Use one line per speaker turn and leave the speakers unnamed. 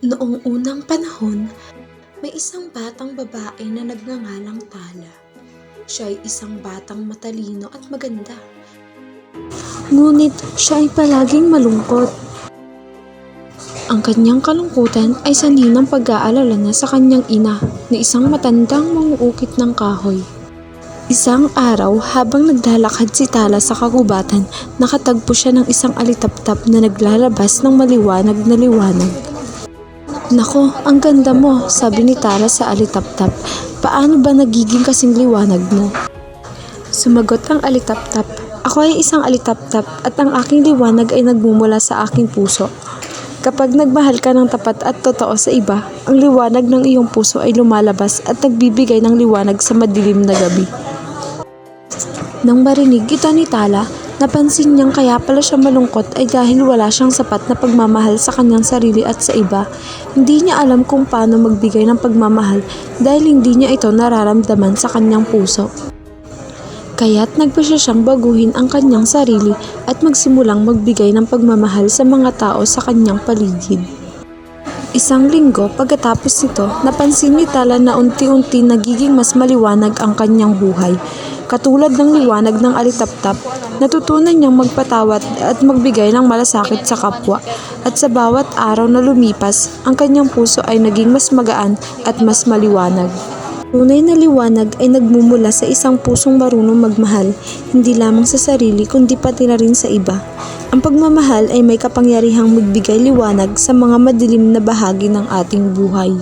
Noong unang panahon, may isang batang babae na nagngangalang Tala. Siya ay isang batang matalino at maganda. Ngunit siya ay palaging malungkot. Ang kanyang kalungkutan ay sanhi ng pag-aalala niya sa kanyang ina na isang matandang manguukit ng kahoy. Isang araw, habang naglalakad si Tala sa kagubatan, nakatagpo siya ng isang alitaptap na naglalabas ng maliwanag na liwanag. Nako, ang ganda mo, sabi ni Tala sa alitaptap. Paano ba nagiging kasing liwanag mo? Sumagot ang alitaptap. Ako ay isang alitaptap at ang aking liwanag ay nagmumula sa aking puso. Kapag nagmahal ka ng tapat at totoo sa iba, ang liwanag ng iyong puso ay lumalabas at nagbibigay ng liwanag sa madilim na gabi. Nang marinig ito ni Tala, napansin niyang kaya pala siya malungkot ay dahil wala siyang sapat na pagmamahal sa kanyang sarili at sa iba. Hindi niya alam kung paano magbigay ng pagmamahal dahil hindi niya ito nararamdaman sa kanyang puso. Kaya't nagpasya siyang baguhin ang kanyang sarili at magsimulang magbigay ng pagmamahal sa mga tao sa kanyang paligid. Isang linggo pagkatapos nito, napansin ni Tala na unti-unti nagiging mas maliwanag ang kanyang buhay. Katulad ng liwanag ng alitaptap, natutunan niyang magpatawad at magbigay ng malasakit sa kapwa. At sa bawat araw na lumipas, ang kanyang puso ay naging mas magaan at mas maliwanag. Tunay na liwanag ay nagmumula sa isang pusong marunong magmahal, hindi lamang sa sarili kundi pati na rin sa iba. Ang pagmamahal ay may kapangyarihang magbigay liwanag sa mga madilim na bahagi ng ating buhay.